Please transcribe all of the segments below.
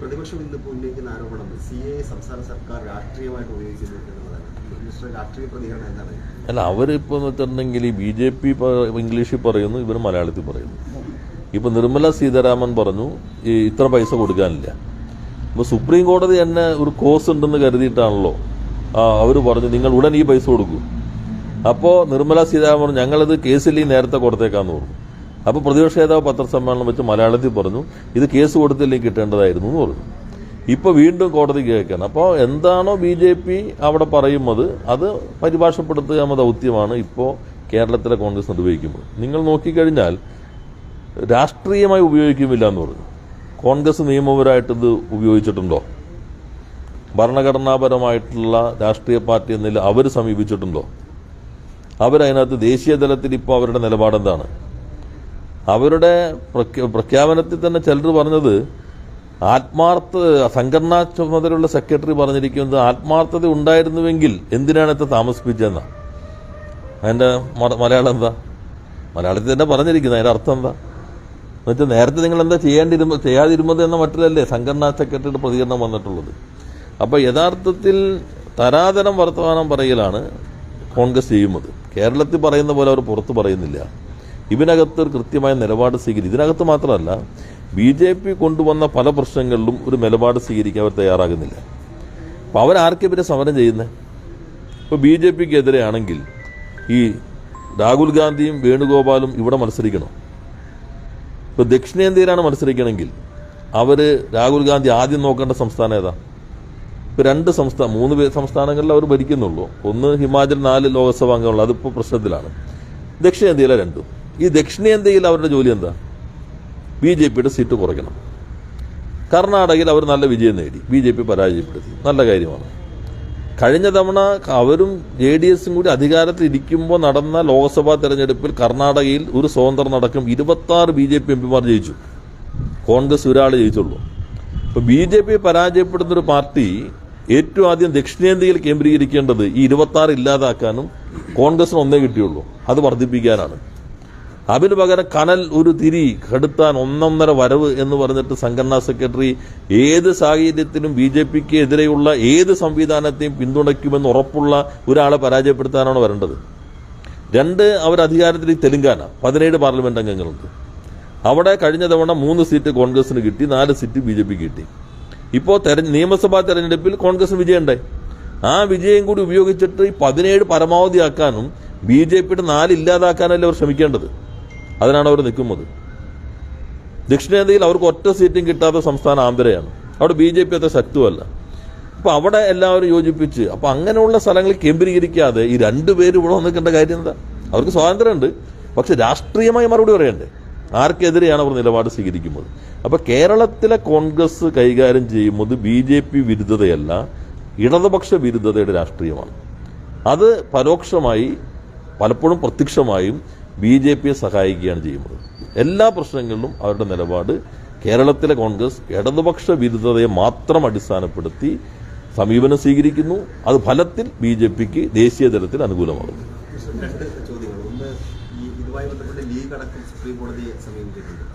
പ്രതിപക്ഷം ഇന്നിപ്പോൾ ഉന്നയിക്കുന്ന ആരോപണം സി എ സംസ്ഥാന സർക്കാർ രാഷ്ട്രീയമായിട്ട് ഉപയോഗിക്കുന്നു എന്നുള്ളതാണ് രാഷ്ട്രീയ പ്രതികരണം എന്താണ്? അല്ല അവരിപ്പോൾ വെച്ചിട്ടുണ്ടെങ്കിൽ ബി ജെ പി ഇംഗ്ലീഷിൽ പറയുന്നു ഇവർ മലയാളത്തിൽ പറയുന്നു. ഇപ്പൊ നിർമ്മല സീതാരാമൻ പറഞ്ഞു ഈ ഇത്ര പൈസ കൊടുക്കാനില്ല. ഇപ്പൊ സുപ്രീം കോടതി തന്നെ ഒരു കോസ് ഉണ്ടെന്ന് കരുതിയിട്ടാണല്ലോ ആ അവർ പറഞ്ഞു നിങ്ങൾ ഉടൻ ഈ പൈസ കൊടുക്കൂ. അപ്പോൾ നിർമ്മല സീതാരാമൻ ഞങ്ങളിത് കേസിൽ ഈ നേരത്തെ കൊടുത്തേക്കാന്ന് പറഞ്ഞു. അപ്പോൾ പ്രതിപക്ഷ നേതാവ് പത്രസമ്മേളനം വെച്ച് മലയാളത്തിൽ പറഞ്ഞു ഇത് കേസ് കൊടുത്തില്ലേ കിട്ടേണ്ടതായിരുന്നു എന്ന് പറഞ്ഞു. ഇപ്പൊ വീണ്ടും കോടതി കേൾക്കണം അപ്പോൾ എന്താണോ ബി ജെ പി അവിടെ പറയുന്നത് അത് പരിഭാഷപ്പെടുത്തുക എന്ന ദൗത്യമാണ് ഇപ്പോൾ കേരളത്തിലെ കോൺഗ്രസ് നിർവഹിക്കുന്നത്. നിങ്ങൾ നോക്കിക്കഴിഞ്ഞാൽ രാഷ്ട്രീയമായി ഉപയോഗിക്കുമില്ല എന്ന് പറഞ്ഞു. കോൺഗ്രസ് നിയമപരമായിട്ടിത് ഉപയോഗിച്ചിട്ടുണ്ടോ? ഭരണഘടനാപരമായിട്ടുള്ള രാഷ്ട്രീയ പാർട്ടി എന്നില്ല അവർ സമീപിച്ചിട്ടുണ്ടോ? അവരതിനകത്ത് ദേശീയ തലത്തിൽ ഇപ്പോൾ അവരുടെ നിലപാടെന്താണ്? അവരുടെ പ്രഖ്യ- പ്രഖ്യാപനത്തിൽ തന്നെ ചിലർ പറഞ്ഞത് ആത്മാർത്ഥ സംഘടനാ ചുമതലയുള്ള സെക്രട്ടറി പറഞ്ഞിരിക്കുന്നത് ആത്മാർത്ഥത ഉണ്ടായിരുന്നുവെങ്കിൽ എന്തിനാണ് ഇത്ര താമസിപ്പിച്ചതെന്നാ? അതിന്റെ മലയാളം എന്താ? മലയാളത്തിൽ തന്നെ പറഞ്ഞിരിക്കുന്നത്. അതിന്റെ അർത്ഥം എന്താ? എന്നുവെച്ചാൽ നേരത്തെ നിങ്ങൾ എന്താ ചെയ്യാണ്ടിരുമ്പോൾ ചെയ്യാതിരുന്നത് എന്ന മട്ടിലല്ലേ സംഘടനാ സെക്രട്ടറിയുടെ പ്രതികരണം വന്നിട്ടുള്ളത്. അപ്പോൾ യഥാർത്ഥത്തിൽ തരാതരം വർത്തമാനം പറയലാണ് കോൺഗ്രസ് ചെയ്യുന്നത്. കേരളത്തിൽ പറയുന്ന പോലെ അവർ പുറത്ത് പറയുന്നില്ല. ഇതിനകത്ത് കൃത്യമായ നിലപാട് സ്വീകരിക്കും ഇതിനകത്ത് മാത്രമല്ല ബി ജെ പി കൊണ്ടുവന്ന പല പ്രശ്നങ്ങളിലും ഒരു നിലപാട് സ്വീകരിക്കാൻ അവർ തയ്യാറാകുന്നില്ല. അപ്പൊ അവരാർക്കെതിരെ സമരം ചെയ്യുന്നത് ഇപ്പൊ ബി ജെ പിക്ക് എതിരെയാണെങ്കിൽ ഈ രാഹുൽ ഗാന്ധിയും വേണുഗോപാലും ഇവിടെ മത്സരിക്കണം. ഇപ്പൊ ദക്ഷിണേന്ത്യയിലാണ് മത്സരിക്കണമെങ്കിൽ അവർ രാഹുൽ ഗാന്ധി ആദ്യം നോക്കേണ്ട സംസ്ഥാനം ഏതാ? ഇപ്പൊ രണ്ട് സംസ്ഥാന മൂന്ന് സംസ്ഥാനങ്ങളിൽ അവർ ഭരിക്കുന്നുള്ളൂ. ഒന്ന് ഹിമാചൽ നാല് ലോക്സഭാ അംഗങ്ങളുള്ള അതിപ്പോ പ്രശ്നത്തിലാണ്. ദക്ഷിണേന്ത്യയിലെ രണ്ടും. ഈ ദക്ഷിണേന്ത്യയിൽ അവരുടെ ജോലി എന്താ? ബി ജെ പിയുടെ സീറ്റ് കുറയ്ക്കണം. കർണാടകയിൽ അവർ നല്ല വിജയം നേടി. ബി ജെ പി പരാജയപ്പെടുത്തി. നല്ല കാര്യമാണ്. കഴിഞ്ഞ തവണ അവരും ജെ ഡി എസും കൂടി അധികാരത്തിൽ ഇരിക്കുമ്പോൾ നടന്ന ലോക്സഭാ തെരഞ്ഞെടുപ്പിൽ കർണാടകയിൽ ഒരു സ്വതന്ത്രം നടക്കും ഇരുപത്തി ആറ് ബി ജെ പി എംപിമാർ ജയിച്ചു. കോൺഗ്രസ് ഒരാൾ ജയിച്ചുള്ളൂ. ഇപ്പോൾ ബി ജെ പി പരാജയപ്പെടുന്ന ഒരു പാർട്ടി ഏറ്റവും ആദ്യം ദക്ഷിണേന്ത്യയിൽ കേന്ദ്രീകരിക്കേണ്ടത് ഈ ഇരുപത്തി ആറ് ഇല്ലാതാക്കാനും കോൺഗ്രസിന് ഒന്നേ കിട്ടിയുള്ളൂ. അത് വർദ്ധിപ്പിക്കാനാണ്. അതിനു പകരം കനൽ ഒരു തിരി കെടുത്താൻ ഒന്നൊന്നര വരവ് എന്ന് പറഞ്ഞിട്ട് സംഘടനാ സെക്രട്ടറി ഏത് സാഹചര്യത്തിലും ബി ജെ പിക്ക് എതിരെയുള്ള ഏത് സംവിധാനത്തെയും പിന്തുണയ്ക്കുമെന്ന് ഉറപ്പുള്ള ഒരാളെ പരാജയപ്പെടുത്താനാണ് വരേണ്ടത്. രണ്ട് അവർ അധികാരത്തിൽ തെലുങ്കാന പതിനേഴ് പാർലമെന്റ് അംഗങ്ങളുണ്ട്. അവിടെ കഴിഞ്ഞ തവണ മൂന്ന് സീറ്റ് കോൺഗ്രസിന് കിട്ടി നാല് സീറ്റ് ബി ജെ പിക്ക് കിട്ടി. ഇപ്പോൾ നിയമസഭാ തെരഞ്ഞെടുപ്പിൽ കോൺഗ്രസിന് വിജയമുണ്ടായി ആ വിജയം കൂടി ഉപയോഗിച്ചിട്ട് ഈ പതിനേഴ് പരമാവധിയാക്കാനും ബി ജെ പിയുടെ നാല് ഇല്ലാതാക്കാനല്ലേ അവർ ശ്രമിക്കേണ്ടത്? അതിനാണ് അവർ നിൽക്കുന്നത്. ദക്ഷിണേന്ത്യയിൽ അവർക്ക് ഒറ്റ സീറ്റും കിട്ടാത്ത സംസ്ഥാനം ആന്ധ്രയാണ്. അവിടെ ബി ജെ പി അത്ര ശക്തമല്ല. അപ്പൊ അവിടെ എല്ലാവരും യോജിപ്പിച്ച് അപ്പോൾ അങ്ങനെയുള്ള സ്ഥലങ്ങളിൽ കേന്ദ്രീകരിക്കാതെ ഈ രണ്ടുപേരും ഇവിടെ വന്നിക്കേണ്ട കാര്യം എന്താ? അവർക്ക് സ്വാതന്ത്ര്യമുണ്ട്. പക്ഷെ രാഷ്ട്രീയമായി മറുപടി പറയണ്ടേ? ആർക്കെതിരെയാണ് അവർ നിലപാട് സ്വീകരിക്കുന്നത്. അപ്പോൾ കേരളത്തിലെ കോൺഗ്രസ് കൈകാര്യം ചെയ്യുന്നത് ബി ജെ പി വിരുദ്ധതയല്ല ഇടതുപക്ഷ വിരുദ്ധതയുടെ രാഷ്ട്രീയമാണ്. അത് പരോക്ഷമായി പലപ്പോഴും പ്രത്യക്ഷമായും ബി ജെ പിയെ സഹായിക്കുകയാണ് ചെയ്യുന്നത്. എല്ലാ പ്രശ്നങ്ങളിലും അവരുടെ നിലപാട് കേരളത്തിലെ കോൺഗ്രസ് ഇടതുപക്ഷ വിരുദ്ധതയെ മാത്രം അടിസ്ഥാനപ്പെടുത്തി സമീപനം സ്വീകരിക്കുന്നു. അത് ഫലത്തിൽ ബി ജെ പിക്ക് ദേശീയ തലത്തിൽ ഈ ഇതുമായി ബന്ധപ്പെട്ട്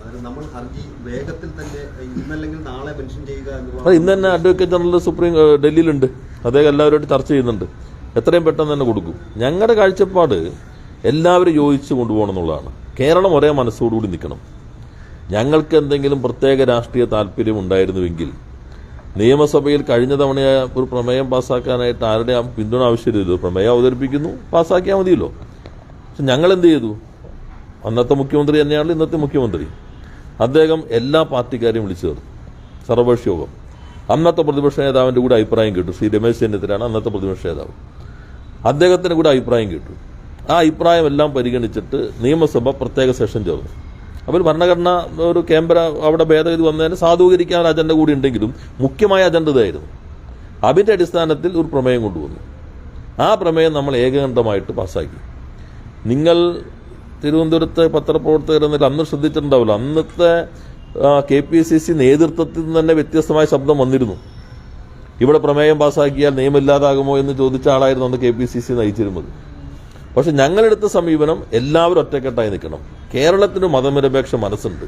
അതായത് നമ്മൾ ഹർജി വേഗത്തിൽ തന്നെ ഇന്നല്ലെങ്കിൽ നാളെ ചെയ്യുക ഇന്ന് തന്നെ അഡ്വക്കേറ്റ് ജനറൽ സുപ്രീം ഡൽഹിയിലുണ്ട്. അദ്ദേഹം എല്ലാവരുമായിട്ട് ചർച്ച ചെയ്യുന്നുണ്ട്. എത്രയും പെട്ടെന്ന് തന്നെ കൊടുക്കും. ഞങ്ങളുടെ കാഴ്ചപ്പാട് എല്ലാവരും യോജിച്ച് കൊണ്ടുപോകണം എന്നുള്ളതാണ്. കേരളം ഒരേ മനസ്സോടുകൂടി നിൽക്കണം. ഞങ്ങൾക്ക് എന്തെങ്കിലും പ്രത്യേക രാഷ്ട്രീയ താല്പര്യം ഉണ്ടായിരുന്നുവെങ്കിൽ നിയമസഭയിൽ കഴിഞ്ഞ തവണ ഒരു പ്രമേയം പാസ്സാക്കാനായിട്ട് ആരുടെ പിന്തുണ ആവശ്യമില്ലല്ലോ. പ്രമേയം അവതരിപ്പിക്കുന്നു പാസ്സാക്കിയാൽ മതിയല്ലോ. പക്ഷെ ഞങ്ങൾ എന്ത് ചെയ്തു? അന്നത്തെ മുഖ്യമന്ത്രി തന്നെയാണ് ഇന്നത്തെ മുഖ്യമന്ത്രി. അദ്ദേഹം എല്ലാ പാർട്ടിക്കാരെയും വിളിച്ചു ചേർന്നു സർവകക്ഷി യോഗം അന്നത്തെ പ്രതിപക്ഷ നേതാവിന്റെ കൂടെ അഭിപ്രായം കേട്ടു. ശ്രീ രമേശ് ചെന്നിത്തലാണ് അന്നത്തെ പ്രതിപക്ഷ നേതാവ്. അദ്ദേഹത്തിന്റെ കൂടെ അഭിപ്രായം കേട്ടു. ആ അഭിപ്രായമെല്ലാം പരിഗണിച്ചിട്ട് നിയമസഭ പ്രത്യേക സെഷൻ ചേർന്നു. അപ്പോൾ ഭരണഘടന ഒരു ക്യാമ്പറ അവിടെ ഭേദഗതി വന്നതിന് സാധൂകരിക്കാൻ അജണ്ട കൂടി ഉണ്ടെങ്കിലും മുഖ്യമായ അജണ്ട ഇതായിരുന്നു. അതിന്റെ അടിസ്ഥാനത്തിൽ ഒരു പ്രമേയം കൊണ്ടുവന്നു. ആ പ്രമേയം നമ്മൾ ഏകകണ്ഠമായിട്ട് പാസ്സാക്കി. നിങ്ങൾ തിരുവനന്തപുരത്തെ പത്രപ്രവർത്തകർ എന്നിട്ട് അന്ന് ശ്രദ്ധിച്ചിട്ടുണ്ടാവില്ല. അന്നത്തെ കെ പി സി സി നേതൃത്വത്തിൽ നിന്ന് തന്നെ വ്യത്യസ്തമായ ശബ്ദം വന്നിരുന്നു. ഇവിടെ പ്രമേയം പാസ്സാക്കിയാൽ നിയമമില്ലാതാകുമോ എന്ന് ചോദിച്ച ആളായിരുന്നു അന്ന് കെ പി സി സി നയിച്ചിരുന്നത്. പക്ഷെ ഞങ്ങളെടുത്ത സമീപനം എല്ലാവരും ഒറ്റക്കെട്ടായി നിൽക്കണം. കേരളത്തിന് മതനിരപേക്ഷ മനസ്സുണ്ട്.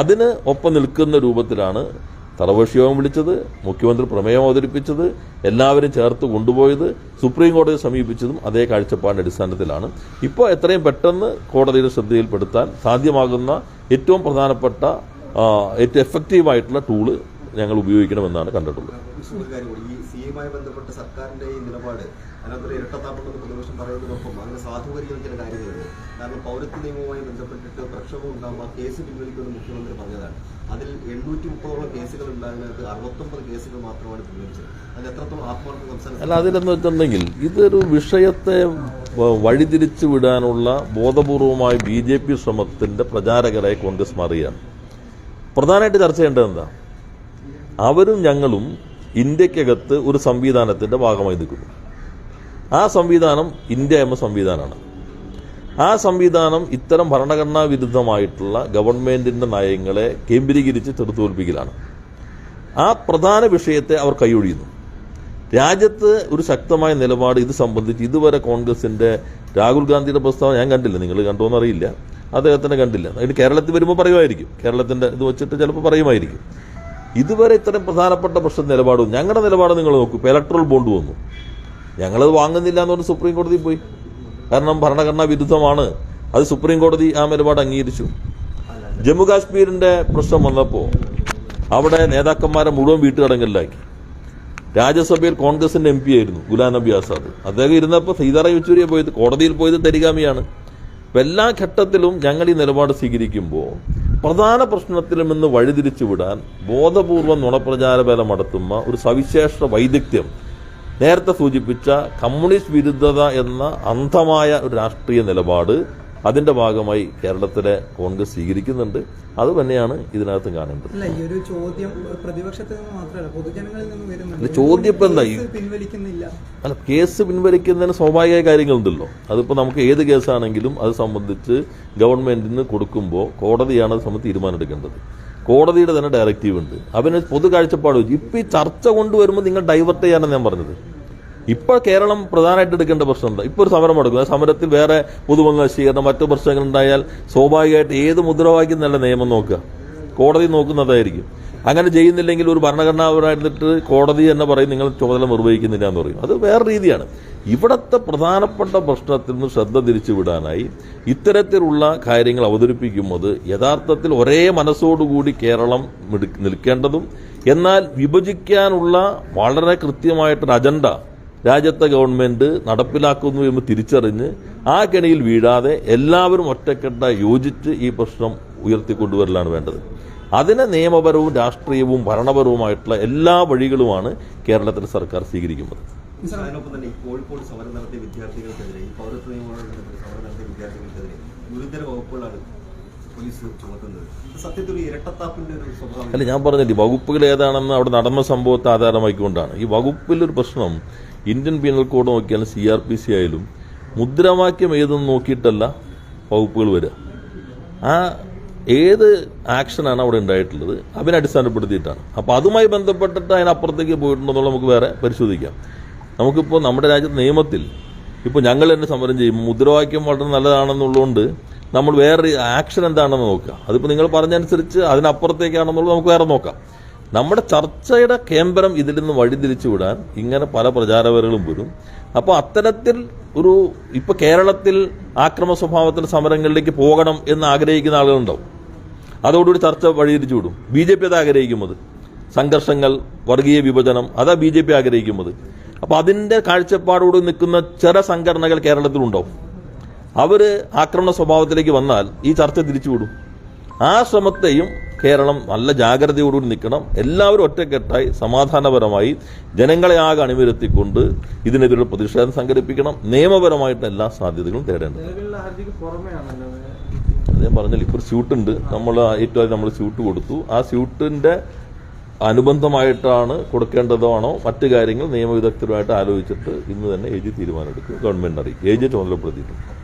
അതിന് ഒപ്പം നിൽക്കുന്ന രൂപത്തിലാണ് സർവകക്ഷി യോഗം വിളിച്ചത് മുഖ്യമന്ത്രി പ്രമേയം അവതരിപ്പിച്ചത് എല്ലാവരും ചേർത്ത് കൊണ്ടുപോയത് സുപ്രീം കോടതിയെ സമീപിച്ചതും അതേ കാഴ്ചപ്പാടിന്റെ അടിസ്ഥാനത്തിലാണ്. ഇപ്പോൾ എത്രയും പെട്ടെന്ന് കോടതിയുടെ ശ്രദ്ധയിൽപ്പെടുത്താൻ സാധ്യമാകുന്ന ഏറ്റവും പ്രധാനപ്പെട്ട ഏറ്റവും എഫക്റ്റീവായിട്ടുള്ള ടൂൾ ഞങ്ങൾ ഉപയോഗിക്കണമെന്നാണ് കണ്ടിട്ടുള്ളത്. ഒരു കാര്യം കൂടി. ഈ സി സർക്കാരിന്റെ ഈ നിലപാട് അതിനകത്തൊരു ഇരട്ടത്താപ്പെന്ന് പ്രതിപക്ഷം പറയുന്നതിനൊപ്പം അങ്ങനെ സാധൂകരിക്കുന്ന ചില കാര്യങ്ങളുണ്ട് കാരണം പൗരത്വ നിയമവുമായി ബന്ധപ്പെട്ടിട്ട് പ്രക്ഷോഭം ഉണ്ടാകുമ്പോൾ കേസ് പിൻവലിക്കുമെന്ന് മുഖ്യമന്ത്രി പറഞ്ഞതാണ്. അതിൽ എണ്ണൂറ്റി മുപ്പതോളം കേസുകൾ ഉണ്ടാകുന്നതിനകത്ത് അറുപത്തൊമ്പത് കേസുകൾ മാത്രമാണ് പിൻവലിച്ചത്. അതിൽ എത്രത്തോളം ആത്മാർത്ഥ സംസ്ഥാന അല്ല അതിലെന്ന് വെച്ചിട്ടുണ്ടെങ്കിൽ ഇതൊരു വിഷയത്തെ വഴിതിരിച്ചു വിടാനുള്ള ബോധപൂർവമായ ബി ജെ പി ശ്രമത്തിന്റെ പ്രചാരകരായി കോൺഗ്രസ് മാറുകയാണ് പ്രധാനമായിട്ട് ചർച്ച ചെയ്യേണ്ടത് എന്താ? അവരും ഞങ്ങളും ഇന്ത്യക്കകത്ത് ഒരു സംവിധാനത്തിന്റെ ഭാഗമായി നിൽക്കുന്നു. ആ സംവിധാനം ഇന്ത്യ എന്ന സംവിധാനമാണ്. ആ സംവിധാനം ഇത്തരം ഭരണഘടനാ വിരുദ്ധമായിട്ടുള്ള ഗവൺമെന്റിന്റെ നയങ്ങളെ കേന്ദ്രീകരിച്ച് ചെറുത്തോൽപ്പിക്കലാണ് ആ പ്രധാന വിഷയത്തെ അവർ കൈയൊഴിയുന്നു. രാജ്യത്ത് ഒരു ശക്തമായ നിലപാട് ഇത് സംബന്ധിച്ച് ഇതുവരെ കോൺഗ്രസിന്റെ രാഹുൽ ഗാന്ധിയുടെ പ്രസ്താവന ഞാൻ കണ്ടില്ല. നിങ്ങൾ കണ്ടോന്ന് അറിയില്ല. അദ്ദേഹത്തിന് കണ്ടില്ല. അതിന് കേരളത്തിൽ വരുമ്പോൾ പറയുമായിരിക്കും. കേരളത്തിന്റെ ഇത് വെച്ചിട്ട് ചിലപ്പോൾ പറയുമായിരിക്കും. ഇതുവരെ ഇത്തരം പ്രധാനപ്പെട്ട പ്രശ്ന നിലപാടും ഞങ്ങളുടെ നിലപാട് നിങ്ങൾ നോക്കൂ. ഇലക്ട്രോൾ ബോണ്ട് വന്നു. ഞങ്ങളത് വാങ്ങുന്നില്ല എന്ന് പറഞ്ഞ് സുപ്രീം കോടതി പോയി. കാരണം ഭരണഘടനാ വിരുദ്ധമാണ്. അത് സുപ്രീം കോടതി ആ നിലപാട് അംഗീകരിച്ചു. ജമ്മു കാശ്മീരിന്റെ പ്രശ്നം വന്നപ്പോൾ അവിടെ നേതാക്കന്മാരെ മുഴുവൻ വീട്ടുകടങ്കലിലാക്കി രാജ്യസഭയിൽ കോൺഗ്രസിന്റെ എം പി ആയിരുന്നു ഗുലാം നബി ആസാദ്. അദ്ദേഹം ഇരുന്നപ്പോൾ സീതാറാം യെച്ചൂരിയെ പോയത് കോടതിയിൽ പോയത് തരികാമിയാണ് എല്ലാ ഘട്ടത്തിലും ഞങ്ങൾ ഈ നിലപാട് സ്വീകരിക്കുമ്പോൾ പ്രധാന പ്രശ്നത്തിലും നിന്ന് വഴിതിരിച്ചു വിടാൻ ബോധപൂർവം നുണപ്രചാരബലം നടത്തുന്ന ഒരു സവിശേഷ വൈദഗ്ധ്യം നേരത്തെ സൂചിപ്പിച്ച കമ്മ്യൂണിസ്റ്റ് വിരുദ്ധത എന്ന അന്ധമായ ഒരു രാഷ്ട്രീയ നിലപാട് അതിന്റെ ഭാഗമായി കേരളത്തിലെ കോൺഗ്രസ് സ്വീകരിക്കുന്നുണ്ട്. അത് തന്നെയാണ് ഇതിനകത്ത് കാണേണ്ടത്. അല്ല ചോദ്യം വരുന്നുണ്ട്. അല്ല, എന്താ? കേസ് അല്ല കേസ് പിൻവലിക്കുന്നതിന് സ്വാഭാവിക കാര്യങ്ങളുണ്ടല്ലോ. അതിപ്പോ നമുക്ക് ഏത് കേസാണെങ്കിലും അത് സംബന്ധിച്ച് ഗവൺമെന്റിന് കൊടുക്കുമ്പോൾ കോടതിയാണ് അത് സംബന്ധിച്ച് തീരുമാനമെടുക്കേണ്ടത്. കോടതിയുടെ തന്നെ ഡയറക്റ്റീവ് ഉണ്ട്. അവന് പൊതു കാഴ്ചപ്പാട് വെച്ചു ഇപ്പം ഈ ചർച്ച കൊണ്ടുവരുമ്പോൾ നിങ്ങൾ ഡൈവേർട്ട് ചെയ്യാനാണ് ഞാൻ പറഞ്ഞത്. ഇപ്പോൾ കേരളം പ്രധാനമായിട്ട് എടുക്കേണ്ട പ്രശ്നമുണ്ട്. ഇപ്പോൾ ഒരു സമരം എടുക്കുന്നത് സമരത്തിൽ വേറെ പൊതുവംശീകരണം മറ്റു പ്രശ്നങ്ങൾ ഉണ്ടായാൽ സ്വാഭാവികമായിട്ട് ഏത് മുദ്രാവാക്യം നല്ല നിയമം നോക്കുക. കോടതി നോക്കുന്നതായിരിക്കും അങ്ങനെ ചെയ്യുന്നില്ലെങ്കിൽ ഒരു ഭരണഘടനാപരമായിട്ട് കോടതി തന്നെ പറയും നിങ്ങൾ ചുമതല നിർവഹിക്കുന്നില്ല എന്ന് പറയും. അത് വേറെ രീതിയാണ്. ഇവിടത്തെ പ്രധാനപ്പെട്ട പ്രശ്നത്തിൽ നിന്ന് ശ്രദ്ധ തിരിച്ചു വിടാനായി ഇത്തരത്തിലുള്ള കാര്യങ്ങൾ അവതരിപ്പിക്കുമ്പോൾ യഥാർത്ഥത്തിൽ ഒരേ മനസ്സോടുകൂടി കേരളം നിൽക്കേണ്ടതും എന്നാൽ വിഭജിക്കാനുള്ള വളരെ കൃത്യമായിട്ടൊരു അജണ്ട രാജ്യത്തെ ഗവൺമെന്റ് നടപ്പിലാക്കുന്നു എന്ന് തിരിച്ചറിഞ്ഞ് ആ കെണിയിൽ വീഴാതെ എല്ലാവരും ഒറ്റക്കെട്ട യോജിച്ച് ഈ പ്രശ്നം ഉയർത്തിക്കൊണ്ടുവരലാണ് വേണ്ടത്. അതിന് നിയമപരവും രാഷ്ട്രീയവും ഭരണപരവുമായിട്ടുള്ള എല്ലാ വഴികളുമാണ് കേരളത്തിലെ സർക്കാർ സ്വീകരിക്കുന്നത്. അതിനൊപ്പം തന്നെ കോഴിക്കോട് സമരം നടത്തിയ വിദ്യാർത്ഥികൾക്കെതിരെ പോലീസ് സത്യത്തിൽ ഇരട്ടത്താപ്പിന്റെ ഒരു അല്ല ഞാൻ പറഞ്ഞില്ലേ വകുപ്പുകൾ ഏതാണെന്ന് അവിടെ നടന്ന സംഭവത്തെ ആധാരമാക്കിക്കൊണ്ടാണ്. ഈ വകുപ്പിലൊരു പ്രശ്നം ഇന്ത്യൻ പീനൽ കോഡ് നോക്കിയാലും സി ആർ പി സി ആയാലും മുദ്രാവാക്യം ഏതെന്ന് നോക്കിയിട്ടല്ല വകുപ്പുകൾ വരിക. ആ ഏത് ആക്ഷനാണ് അവിടെ ഉണ്ടായിട്ടുള്ളത്? അതിനെ അടിസ്ഥാനപ്പെടുത്തിയിട്ടാണ്. അപ്പോൾ അതുമായി ബന്ധപ്പെട്ടിട്ട് അതിനപ്പുറത്തേക്ക് പോയിട്ടുണ്ടെന്നുള്ള നമുക്ക് വേറെ പരിശോധിക്കാം. നമുക്കിപ്പോൾ നമ്മുടെ രാജ്യത്തെ നിയമത്തിൽ ഇപ്പോൾ ഞങ്ങൾ തന്നെ സമരം ചെയ്യും. മുദ്രാവാക്യം വളരെ നല്ലതാണെന്നുള്ളതുകൊണ്ട് നമ്മൾ വേറെ ആക്ഷൻ എന്താണെന്ന് നോക്കുക. അതിപ്പോൾ നിങ്ങൾ പറഞ്ഞനുസരിച്ച് അതിനപ്പുറത്തേക്കാണെന്നുള്ളത് നമുക്ക് വേറെ നോക്കാം. നമ്മുടെ ചർച്ചയുടെ കേന്ദ്രം ഇതിൽ നിന്ന് വഴിതിരിച്ചു വിടാൻ ഇങ്ങനെ പല പ്രചാരകരും വരും. അപ്പോൾ അത്തരത്തിൽ ഒരു ഇപ്പോൾ കേരളത്തിൽ ആക്രമ സ്വഭാവത്തിൽ സമരങ്ങളിലേക്ക് പോകണം എന്ന് ആഗ്രഹിക്കുന്ന ആളുകളുണ്ടാവും. അതോടുകൂടി ചർച്ച വഴിതിരിച്ചു വിടും ബി ജെ പി അത്. ആഗ്രഹിക്കുന്നത് സംഘർഷങ്ങൾ വർഗീയ വിഭജനം അതാ ബി ജെ പി ആഗ്രഹിക്കുന്നത് അപ്പോൾ അതിന്റെ കാഴ്ചപ്പാടോട് നിൽക്കുന്ന ചില സംഘടനകൾ കേരളത്തിലുണ്ടാവും. അവർ ആക്രമണ സ്വഭാവത്തിലേക്ക് വന്നാൽ ഈ ചർച്ച തിരിച്ചുവിടും. ആ ശ്രമത്തെയും കേരളം നല്ല ജാഗ്രതയോടുകൂടി നിൽക്കണം. എല്ലാവരും ഒറ്റക്കെട്ടായി സമാധാനപരമായി ജനങ്ങളെ ആകെ അണിനിരത്തിക്കൊണ്ട് ഇതിനെതിരെ പ്രതിഷേധം സംഘടിപ്പിക്കണം. നിയമപരമായിട്ട് എല്ലാ സാധ്യതകളും തേടേണ്ടത് ഞാൻ പറഞ്ഞില്ല ഇപ്പോൾ സ്യൂട്ടുണ്ട്. നമ്മൾ ഏറ്റവും നമ്മൾ സ്യൂട്ട് കൊടുത്തു. ആ സ്യൂട്ടിന്റെ അനുബന്ധമായിട്ടാണ് കൊടുക്കേണ്ടതാണോ മറ്റു കാര്യങ്ങൾ നിയമവിദഗ്ധരുമായിട്ട് ആലോചിച്ചിട്ട് ഇന്ന് തന്നെ എ ജി തീരുമാനമെടുക്കും. ഗവൺമെന്റ് അറിയിക്കും. A G ചുമതലപ്പെടുത്തിയിട്ടുണ്ട്.